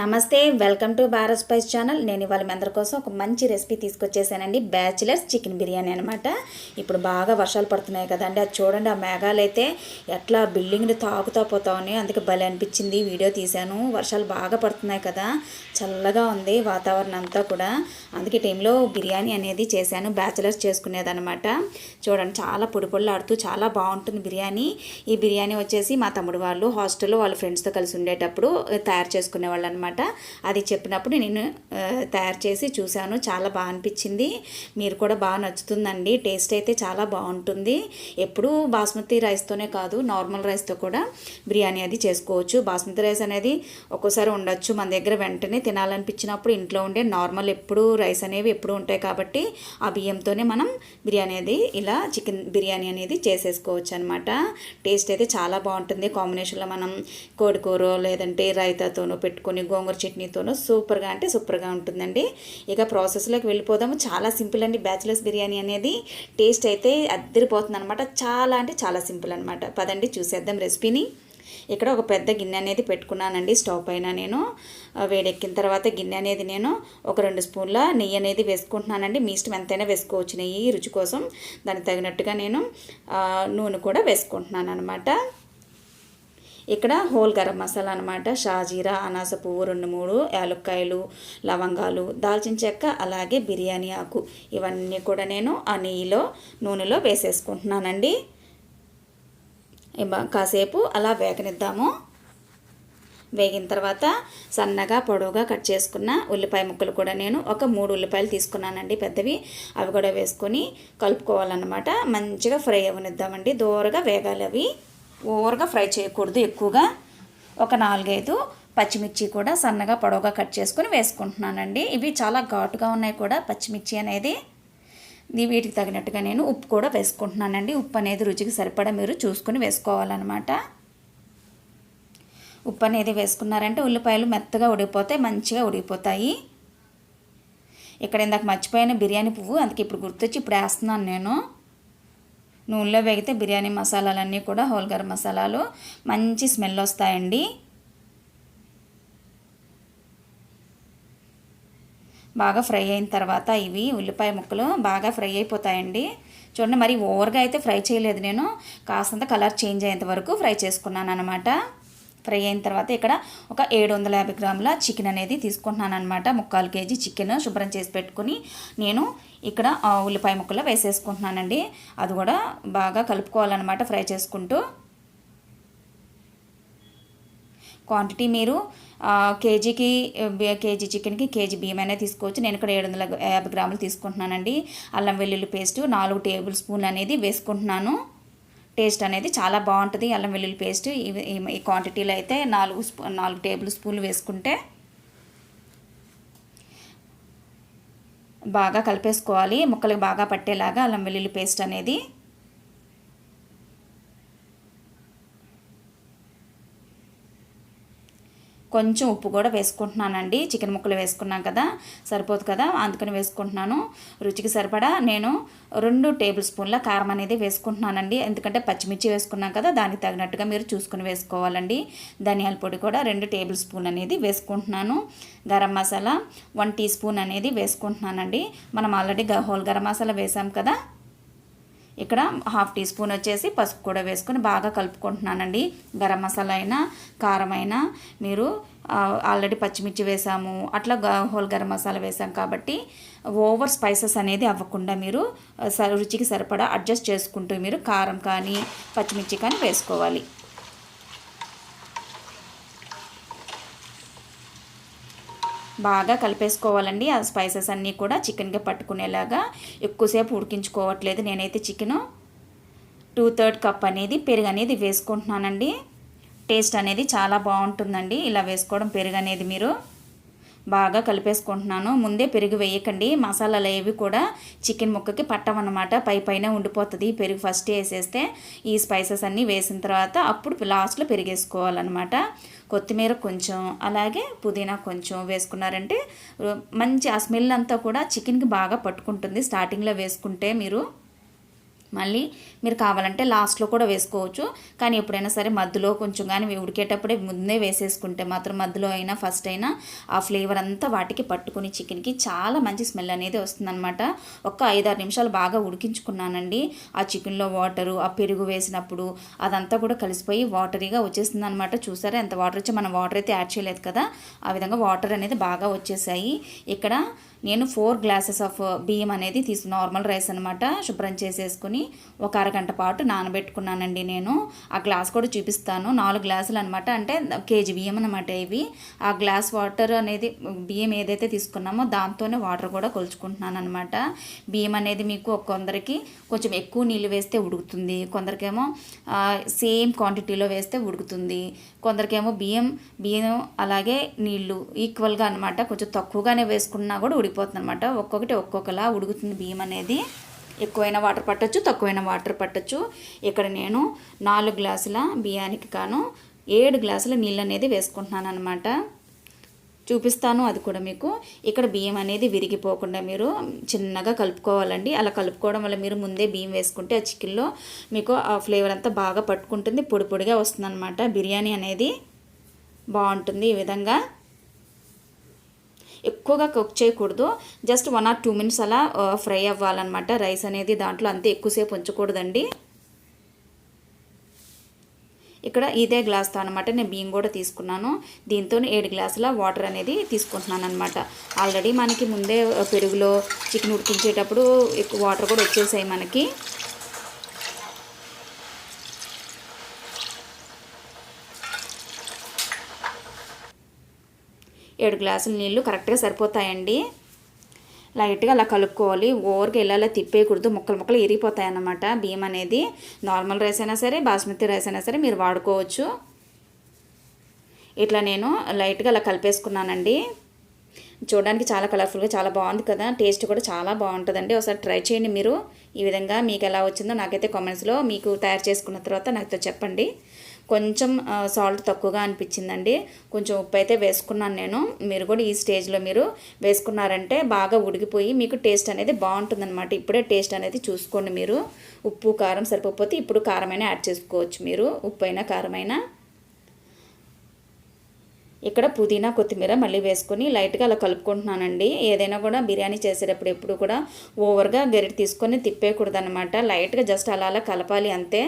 నమస్తే welcome to Bharat spice channel. నేను ఇవాళ మీ అందరి కోసం ఒక మంచి రెసిపీ తీసుకొచ్చేసానండి. బ్యాచిలర్స్ చికెన్ బిర్యానీ అనమాట ఇప్పుడు బాగా వర్షాలు పడుతున్నాయి కదండి. అది చూడండి ఆ మేఘాలు అయితే ఎట్లా బిల్డింగ్ని తాకుతా పోతా అందుకే భలే అనిపించింది. వీడియో తీశాను. వర్షాలు బాగా పడుతున్నాయి కదా. చల్లగా ఉంది వాతావరణం అంతా కూడా. అందుకే టైంలో బిర్యానీ అనేది చేశాను. బ్యాచిలర్స్ చేసుకునేదనమాట చూడండి చాలా పొడి పొడిలాడుతూ చాలా బాగుంటుంది బిర్యానీ. ఈ బిర్యానీ వచ్చేసి మా తమ్ముడు వాళ్ళు హాస్టల్లో వాళ్ళ ఫ్రెండ్స్తో కలిసి ఉండేటప్పుడు తయారు చేసుకునేవాళ్ళు అనమాట అది చెప్పినప్పుడు నేను తయారు చేసి చూశాను. చాలా బాగా అనిపించింది. మీరు కూడా బాగా నచ్చుతుందండి. టేస్ట్ అయితే చాలా బాగుంటుంది. ఎప్పుడూ బాస్మతి రైస్తోనే కాదు నార్మల్ రైస్తో కూడా బిర్యానీ అది చేసుకోవచ్చు. బాస్మతి రైస్ అనేది ఒక్కోసారి ఉండొచ్చు. మన దగ్గర వెంటనే తినాలనిపించినప్పుడు ఇంట్లో ఉండే నార్మల్ ఎప్పుడు రైస్ అనేవి ఎప్పుడు ఉంటాయి కాబట్టి ఆ బియ్యంతోనే మనం బిర్యానీ అనేది ఇలా చికెన్ బిర్యానీ అనేది చేసేసుకోవచ్చు అనమాట టేస్ట్ అయితే చాలా బాగుంటుంది. కాంబినేషన్లో మనం కోడికూర లేదంటే రైతాతోనూ పెట్టుకొని గోంగూర చట్నీతోనూ సూపర్గా అంటే సూపర్గా ఉంటుందండి. ఇక ప్రాసెస్లోకి వెళ్ళిపోదాము. చాలా సింపుల్ అండి బ్యాచిలర్స్ బిర్యానీ అనేది. టేస్ట్ అయితే అద్దరిపోతుంది అనమాట చాలా అంటే చాలా సింపుల్ అనమాట పదండి చూసేద్దాం రెసిపీని. ఇక్కడ ఒక పెద్ద గిన్నె అనేది పెట్టుకున్నానండి స్టవ్ పైన నేను. వేడెక్కిన తర్వాత గిన్నె అనేది నేను ఒక రెండు స్పూన్ల నెయ్యి అనేది వేసుకుంటున్నానండి. మీ ఇష్టం ఎంతైనా వేసుకోవచ్చు నెయ్యి రుచి కోసం. దానికి తగినట్టుగా నేను నూనె కూడా వేసుకుంటున్నాను అనమాట ఇక్కడ హోల్ గరం మసాలా అనమాట షాజీరా అనాస పువ్వు రెండు మూడు యాలక్కాయలు లవంగాలు దాల్చిన చెక్క అలాగే బిర్యానీ ఆకు. ఇవన్నీ కూడా నేను ఆ నెయ్యిలో నూనెలో వేసేసుకుంటున్నానండి. కాసేపు అలా వేగనిద్దాము. వేగిన తర్వాత సన్నగా పొడవుగా కట్ చేసుకున్న ఉల్లిపాయ ముక్కలు కూడా నేను ఒక మూడు ఉల్లిపాయలు తీసుకున్నానండి పెద్దవి. అవి కూడా వేసుకొని కలుపుకోవాలన్నమాట. మంచిగా ఫ్రై అవ్వనిద్దామండి. దూరగా వేగాలి అవి. ఓవర్గా ఫ్రై చేయకూడదు ఎక్కువగా. ఒక నాలుగైదు పచ్చిమిర్చి కూడా సన్నగా పొడవుగా కట్ చేసుకొని వేసుకుంటున్నానండి. ఇవి చాలా ఘాటుగా ఉన్నాయి కూడా పచ్చిమిర్చి అనేది. వీటికి తగినట్టుగా నేను ఉప్పు కూడా వేసుకుంటున్నానండి. ఉప్పు అనేది రుచికి సరిపడా మీరు చూసుకొని వేసుకోవాలన్నమాట. ఉప్పు అనేది వేసుకున్నారంటే ఉల్లిపాయలు మెత్తగా ఉడికిపోతే మంచిగా ఉడికిపోతాయి. ఇక్కడ ఇందాక మర్చిపోయిన బిర్యానీ పువ్వు అందుకే ఇప్పుడు గుర్తొచ్చి ఇప్పుడు వేస్తున్నాను నేను. నూనెలో వేగితే బిర్యానీ మసాలాలన్నీ కూడా హోల్ గరం మసాలాలు మంచి స్మెల్ వస్తాయండి. బాగా ఫ్రై అయిన తర్వాత ఇవి ఉల్లిపాయ ముక్కలు బాగా ఫ్రై అయిపోతాయండి. చూడండి మరి ఓవర్గా అయితే ఫ్రై చేయలేదు నేను. కాస్తంత కలర్ చేంజ్ అయ్యేంత వరకు ఫ్రై చేసుకున్నాను అనమాట ఫ్రై అయిన తర్వాత ఇక్కడ ఒక ఏడు వందల యాభై గ్రాముల చికెన్ అనేది తీసుకుంటున్నాను అనమాట ముక్కాలు కేజీ చికెన్ శుభ్రం చేసి పెట్టుకుని నేను ఇక్కడ ఉల్లిపాయ ముక్కలు వేసేసుకుంటున్నానండి. అది కూడా బాగా కలుపుకోవాలన్నమాట ఫ్రై చేసుకుంటూ. క్వాంటిటీ మీరు కేజీకి కేజీ చికెన్కి కేజీ బియ్యం అనేది తీసుకోవచ్చు. నేను ఇక్కడ ఏడు వందల యాభై గ్రాములు తీసుకుంటున్నానండి. అల్లం వెల్లుల్లి పేస్ట్ నాలుగు టేబుల్ స్పూన్ అనేది వేసుకుంటున్నాను. టేస్ట్ అనేది చాలా బాగుంటుంది. అల్లం వెల్లుల్లి పేస్ట్ ఇవి- ఈ- ఈ క్వాంటిటీలో అయితే నాలుగు స్పూ నాలుగు టేబుల్ స్పూన్లు వేసుకుంటే బాగా కలిపేసుకోవాలి. ముక్కలకు బాగా పట్టేలాగా అల్లం వెల్లుల్లి పేస్ట్ అనేది కొంచెం ఉప్పు కూడా వేసుకుంటున్నానండి. చికెన్ ముక్కలు వేసుకున్నాం కదా సరిపోదు కదా అందుకని వేసుకుంటున్నాను. రుచికి సరిపడా నేను రెండు టేబుల్ స్పూన్ల కారం అనేది వేసుకుంటున్నానండి. ఎందుకంటే పచ్చిమిర్చి వేసుకున్నాం కదా దానికి తగినట్టుగా మీరు చూసుకుని వేసుకోవాలండి. ధనియాల పొడి కూడా రెండు టేబుల్ స్పూన్ అనేది వేసుకుంటున్నాను. Garam masala one tea spoon అనేది వేసుకుంటున్నానండి. మనం ఆల్రెడీ గ- హోల్ గరం మసాలా వేసాం కదా ఇక్కడ హాఫ్ టీ స్పూన్ వచ్చేసి పసుపు కూడా వేసుకొని బాగా కలుపుకుంటున్నానండి. గరం మసాలా అయినా కారం అయినా మీరు ఆల్రెడీ పచ్చిమిర్చి వేసాము అట్లా గ- హోల్ గరం మసాలా వేసాం కాబట్టి ఓవర్ స్పైసెస్ అనేది అవ్వకుండా మీరు రుచికి సరిపడా అడ్జస్ట్ చేసుకుంటూ మీరు కారం కానీ పచ్చిమిర్చి కానీ వేసుకోవాలి. బాగా కలిపేసుకోవాలండి. ఆ స్పైసెస్ అన్నీ కూడా చికెన్కి పట్టుకునేలాగా ఎక్కువసేపు ఉడికించుకోవట్లేదు. నేనైతే చికెను టూ థర్డ్ కప్ అనేది పెరుగు అనేది వేసుకుంటున్నానండి. టేస్ట్ అనేది చాలా బాగుంటుందండి. ఇలా వేసుకోవడం పెరుగు అనేది మీరు బాగా కలిపేసుకుంటున్నాను. ముందే పెరుగు వేయకండి. మసాలాలు ఏవి కూడా చికెన్ ముక్కకి పట్టమన్నమాట పై పైన ఉండిపోతుంది. పెరుగు ఫస్ట్ వేసేస్తే ఈ స్పైసెస్ అన్నీ వేసిన తర్వాత అప్పుడు లాస్ట్లో పెరిగేసుకోవాలన్నమాట. కొత్తిమీర కొంచెం అలాగే పుదీనా కొంచెం వేసుకున్నారంటే మంచి ఆ స్మెల్ అంతా కూడా చికెన్కి బాగా పట్టుకుంటుంది. స్టార్టింగ్లో వేసుకుంటే మీరు మళ్ళీ మీరు కావాలంటే లాస్ట్లో కూడా వేసుకోవచ్చు. కానీ ఎప్పుడైనా సరే మధ్యలో కొంచెం కానీ ఉడికేటప్పుడే ముందే వేసేసుకుంటే మాత్రం మధ్యలో అయినా ఫస్ట్ అయినా ఆ ఫ్లేవర్ అంతా వాటికి పట్టుకుని చికెన్కి చాలా మంచి స్మెల్ అనేది వస్తుందన్నమాట. ఒక్క ఐదారు నిమిషాలు బాగా ఉడికించుకున్నానండి. ఆ చికెన్లో వాటరు ఆ పెరుగు వేసినప్పుడు అదంతా కూడా కలిసిపోయి వాటరీగా వచ్చేస్తుంది అనమాట చూసారా ఎంత వాటర్ వచ్చి మనం వాటర్ అయితే యాడ్ చేయలేదు కదా? ఆ విధంగా వాటర్ అనేది బాగా వచ్చేసాయి. ఇక్కడ నేను ఫోర్ గ్లాసెస్ ఆఫ్ బియ్యం అనేది తీసు నార్మల్ రైస్ అనమాట శుభ్రం చేసేసుకుని ఒక అరగంట పాటు నానబెట్టుకున్నానండి నేను. ఆ గ్లాస్ కూడా చూపిస్తాను. నాలుగు గ్లాసులు అనమాట అంటే కేజీ బియ్యం అనమాట ఇవి. ఆ గ్లాస్ వాటర్ అనేది బియ్యం ఏదైతే తీసుకున్నామో దాంతోనే వాటర్ కూడా కొలుచుకుంటున్నాను అనమాట బియ్యం అనేది మీకు కొందరికి కొంచెం ఎక్కువ నీళ్ళు వేస్తే ఉడుకుతుంది. కొందరికేమో సేమ్ క్వాంటిటీలో వేస్తే ఉడుకుతుంది. కొందరికేమో బియ్యం బియ్యం అలాగే నీళ్ళు ఈక్వల్గా అనమాట కొంచెం తక్కువగానే వేసుకున్నా కూడా ఉడికిపోతుంది అనమాట ఒక్కొక్కటి ఒక్కొక్కలా ఉడుకుతుంది బియ్యం అనేది. ఎక్కువైన వాటర్ పట్టచ్చు తక్కువైన వాటర్ పట్టచ్చు. ఇక్కడ నేను నాలుగు గ్లాసుల బియ్యానికి కాను ఏడు గ్లాసుల నీళ్ళు అనేది వేసుకుంటున్నాను అనమాట చూపిస్తాను అది కూడా మీకు. ఇక్కడ బియ్యం అనేది విరిగిపోకుండా మీరు చిన్నగా కలుపుకోవాలండి. అలా కలుపుకోవడం వల్ల మీరు ముందే బియ్యం వేసుకుంటే ఆ చికెన్లో మీకు ఆ ఫ్లేవర్ అంతా బాగా పట్టుకుంటుంది పొడి పొడిగా వస్తుంది బిర్యానీ అనేది బాగుంటుంది ఈ విధంగా. ఎక్కువగా కుక్ చేయకూడదు. Just one or two minutes అలా uh, ఫ్రై అవ్వాలన్నమాట. రైస్ అనేది దాంట్లో అంతే ఎక్కువసేపు ఉంచకూడదండి. ఇక్కడ ఇదే గ్లాస్తో అనమాట నేను బియ్యం కూడా తీసుకున్నాను. దీంతో ఏడు గ్లాసుల వాటర్ అనేది తీసుకుంటున్నాను అనమాట ఆల్రెడీ మనకి ముందే uh, పెరుగులో చికెన్ ఉడికించేటప్పుడు ఎక్కువ వాటర్ కూడా వచ్చేసాయి మనకి. ఏడు గ్లాసుల నీళ్ళు కరెక్ట్గా సరిపోతాయండి. లైట్గా అలా కలుపుకోవాలి. ఓవర్గా ఇలా తిప్పేయకూడదు. ముక్కలు ముక్కలు ఇరిగిపోతాయి అన్నమాట బియ్యం అనేది. నార్మల్ రైస్ అయినా సరే బాస్మతి రైస్ అయినా సరే మీరు వాడుకోవచ్చు. ఇట్లా నేను లైట్గా అలా కలిపేసుకున్నానండి. చూడడానికి చాలా కలర్ఫుల్గా చాలా బాగుంది కదా. టేస్ట్ కూడా చాలా బాగుంటుందండి. ఒకసారి ట్రై చేయండి మీరు. ఈ విధంగా మీకు ఎలా వచ్చిందో నాకైతే కామెంట్స్లో మీకు తయారు చేసుకున్న తర్వాత నాతో చెప్పండి. కొంచెం సాల్ట్ తక్కువగా అనిపించిందండి. కొంచెం ఉప్పు అయితే వేసుకున్నాను నేను. మీరు కూడా ఈ స్టేజ్లో మీరు వేసుకున్నారంటే బాగా ఉడికిపోయి మీకు టేస్ట్ అనేది బాగుంటుందన్నమాట. ఇప్పుడే టేస్ట్ అనేది చూసుకోండి మీరు. ఉప్పు కారం సరిపోతే ఇప్పుడు కారమైనా యాడ్ చేసుకోవచ్చు మీరు. ఉప్పు అయినా కారమైనా ఇక్కడ పుదీనా కొత్తిమీర మళ్ళీ వేసుకొని లైట్గా అలా కలుపుకుంటున్నానండి. ఏదైనా కూడా బిర్యానీ చేసేటప్పుడు ఎప్పుడు కూడా ఓవర్గా గరిటె తీసుకొని తిప్పేయకూడదు అనమాట లైట్గా జస్ట్ అలా అలా కలపాలి అంతే.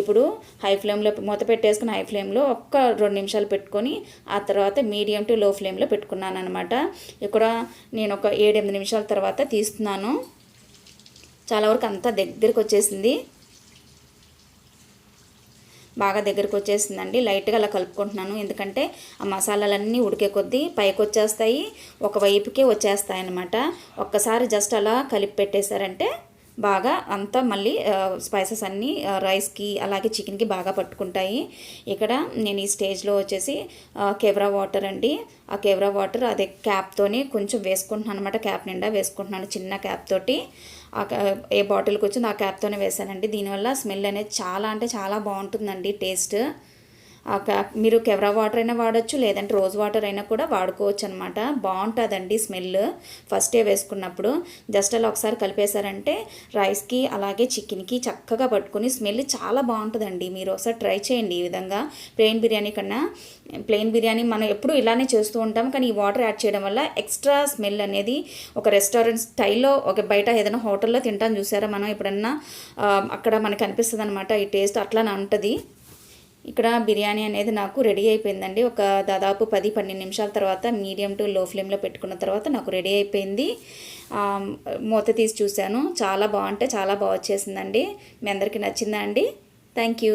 ఇప్పుడు హై ఫ్లేమ్లో మూత పెట్టేసుకుని హై ఫ్లేమ్లో ఒక్క రెండు నిమిషాలు పెట్టుకొని ఆ తర్వాత మీడియం టు లో ఫ్లేమ్లో పెట్టుకున్నాను అనమాట ఇక్కడ నేను ఒక ఏడెనిమిది నిమిషాల తర్వాత తీస్తున్నాను. చాలా వరకు అంతా దగ్గరికి వచ్చేసింది బాగా దగ్గరకు వచ్చేసిందండి. లైట్గా అలా కలుపుకుంటున్నాను. ఎందుకంటే ఆ మసాలాలన్నీ ఉడికే కొద్దీ పైకి వచ్చేస్తాయి ఒకవైపుకే వచ్చేస్తాయి అనమాట ఒక్కసారి జస్ట్ అలా కలిపి పెట్టేశారంటే బాగా అంతా మళ్ళీ స్పైసెస్ అన్నీ రైస్కి అలాగే చికెన్కి బాగా పట్టుకుంటాయి. ఇక్కడ నేను ఈ స్టేజ్లో వచ్చేసి కెవరా వాటర్ అండి. ఆ కెవరా వాటర్ అదే క్యాప్తోని కొంచెం వేసుకుంటున్నాను అనమాట క్యాప్ నిండా వేసుకుంటున్నాను చిన్న క్యాప్ తోటి. ఏ బాటిల్కి వచ్చింది ఆ క్యాప్తోనే వేసానండి దీనివల్ల స్మెల్ అనేది చాలా అంటే చాలా బాగుంటుందండి టేస్ట్ మీరు కెవరా వాటర్ అయినా వాడచ్చు లేదంటే రోజ్ వాటర్ అయినా కూడా వాడుకోవచ్చు అనమాట బాగుంటుందండి స్మెల్ ఫస్టే వేసుకున్నప్పుడు. జస్ట్ అలా ఒకసారి కలిపేశారంటే రైస్కి అలాగే చికెన్కి చక్కగా పట్టుకుని స్మెల్ చాలా బాగుంటుందండి మీరు ఒకసారి ట్రై చేయండి ఈ విధంగా. ప్లెయిన్ బిర్యానీ కన్నా ప్లెయిన్ బిర్యానీ మనం ఎప్పుడు ఇలానే చేస్తూ ఉంటాం కానీ ఈ వాటర్ యాడ్ చేయడం వల్ల ఎక్స్ట్రా స్మెల్ అనేది ఒక రెస్టారెంట్ స్టైల్లో ఒక బయట ఏదైనా హోటల్లో తింటాం చూసారా మనం ఎప్పుడన్నా అక్కడ మనకు అనిపిస్తుంది అనమాట ఈ టేస్ట్ అట్లానే ఉంటుంది. ఇక్కడ బిర్యానీ అనేది నాకు రెడీ అయిపోయిందండి. ఒక దాదాపు పది పన్నెండు నిమిషాల తర్వాత మీడియం టు లో ఫ్లేమ్లో పెట్టుకున్న తర్వాత నాకు రెడీ అయిపోయింది. మూత తీసి చూశాను. చాలా బాగుంటే చాలా బాగా వచ్చేసిందండి. మీ అందరికీ నచ్చిందా అండి? Thank you.